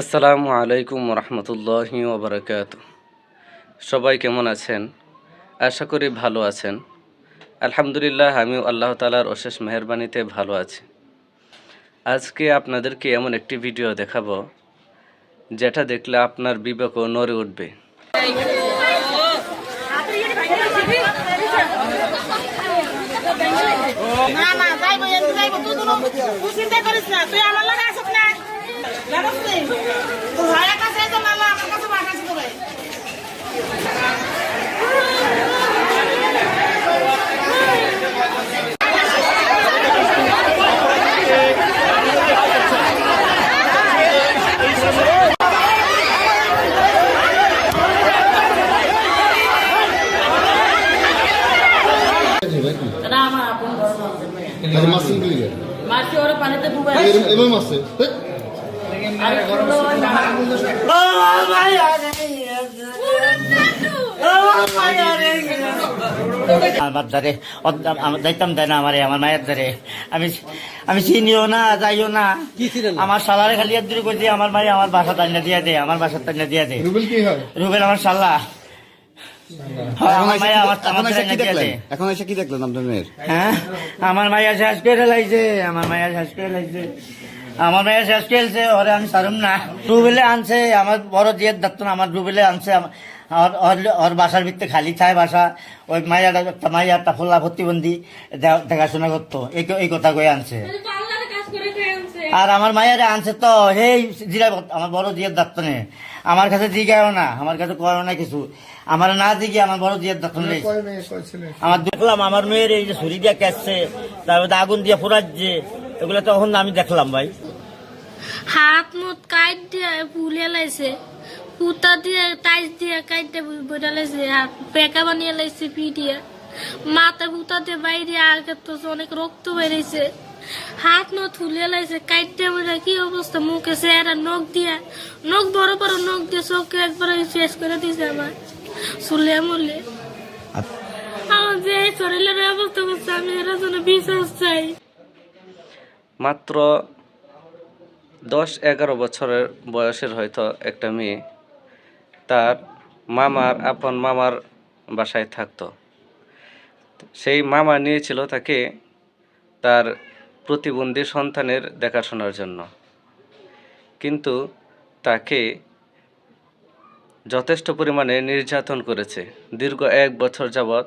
আসসালামু আলাইকুম রহমতুল্লাহি ওবরাকাত। সবাই কেমন আছেন? আশা করি ভালো আছেন। আলহামদুলিল্লাহ, আমিও আল্লাহ তালার অশেষ মেহরবানিতে ভালো আছি। আজকে আপনাদেরকে এমন একটি ভিডিও দেখাবো, যেটা দেখলে আপনার বিবেকও নড়ে উঠবে। না না তুই চিন্তা করিস না, তুই আমার লগে আসিস না জানিস নি তোর ভাইয়ের কাছে তো মামা আমার কাছে পাঠাচ্ছি তোরে না আমার আপন ঘর মাছ মাছ কিনতে গেলে ওরা পানিতে ডুবে এবার মাছ আছে। আর ছোট ওই আমার ধারে যাইতাম দেয় না আমারে আমার মায়ের ধারে। আমি আমি চিনিও না যাইও না। আমার সালারে খালি এক দূরে করে দিয়ে আমার মাই আমার বাসা টাইনা দিয়ে দে আমার বাসা টাইনা দিয়ে দে। রুবেল কি হয়? রুবেল আমার সাল্লা হয়, আমার মাইয়া আমার এখন আমার এসে কি দেখলেন? এখন এসে কি দেখলেন আপনার মেয়ের? হ্যাঁ আমার মাইয়া শেষ করে লাইছে আমার মাইয়া শেষ করে লাইছে। আমার মাইয়া শেষ করেছে ওরে আমি সারুম না। রুবেলে আনছে আমার বড় আমার রুবেলে আনছে ওর- বাসার ভিতরে খালি ছায় বাসা ওই মাইয়াটা একটা মাইয়া একটা ফোল্লা প্রতিবন্ধী দেখাশোনা করতো। এই এই কথা কয়ে আনছে। আর আমার মায়েরা আনছে তো হেই জিরা আমার বড় দিয়ের দাঁত নে আমার কাছে জিগাও না আমার কাছে করো না কিছু। আমার না দিকে আমার বড় দিয়ের দাঁত নেই। আমার দেখলাম আমার মেয়ের এই যে ছুরি দিয়ে কাটছে তারপরে আগুন দিয়ে ফোরাচ্ছে এগুলো তখন আমি দেখলাম ভাই। হাত মুখ কাইট দিয়ে ফুলে লাইছে পুতা দিয়ে টাইস দিয়ে কাইটে বইটা লাইছে আর পেকা বানিয়ে লাইছে পি দিয়ে। মাথা পুতা দিয়ে বাইরে আগে তো অনেক রক্ত বেরিয়েছে। হাত নো থুলে লাইছে কাইটে বইটা কি অবস্থা? মুখে চেহারা নখ দিয়া নখ বড় বড় নখ দিয়ে চোখে একবারে শেষ করে দিয়েছে আমার চুলে মুলে। আমার যে এই শরীরের অবস্থা করছে আমি এর জন্য বিশ্বাস চাই। মাত্র দশ এগারো বছরের বয়সের হয়তো একটা মেয়ে তার মামার আপন মামার বাসায় থাকতো। সেই মামা নিয়েছিল তাকে তার প্রতিবন্ধী সন্তানের দেখাশোনার জন্য। কিন্তু তাকে যথেষ্ট পরিমাণে নির্যাতন করেছে। দীর্ঘ এক বছর যাবৎ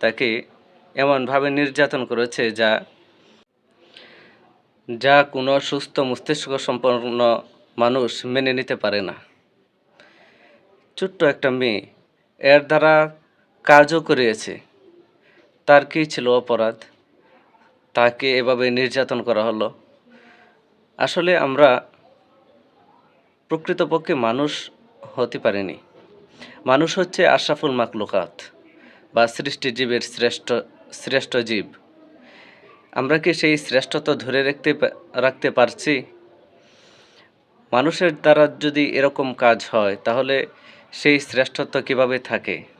তাকে এমনভাবে নির্যাতন করেছে যা যা কোনো সুস্থ মস্তিষ্ক সম্পন্ন মানুষ মেনে নিতে পারে না। ছোট্ট একটা মেয়ে এর দ্বারা কাজও করিয়েছে। তার কী ছিল অপরাধ? তাকে এভাবে নির্যাতন করা হলো। আসলে আমরা প্রকৃতপক্ষে মানুষ হতে পারিনি। মানুষ হচ্ছে আশরাফুল মাকলুকাত বা সৃষ্টিজীবের শ্রেষ্ঠ শ্রেষ্ঠ জীব। আমরা কি সেই শ্রেষ্ঠত্ব ধরে রাখতে রাখতে পারছি? মানুষের দ্বারা যদি এরকম কাজ হয়, তাহলে সেই শ্রেষ্ঠত্ব কীভাবে থাকে?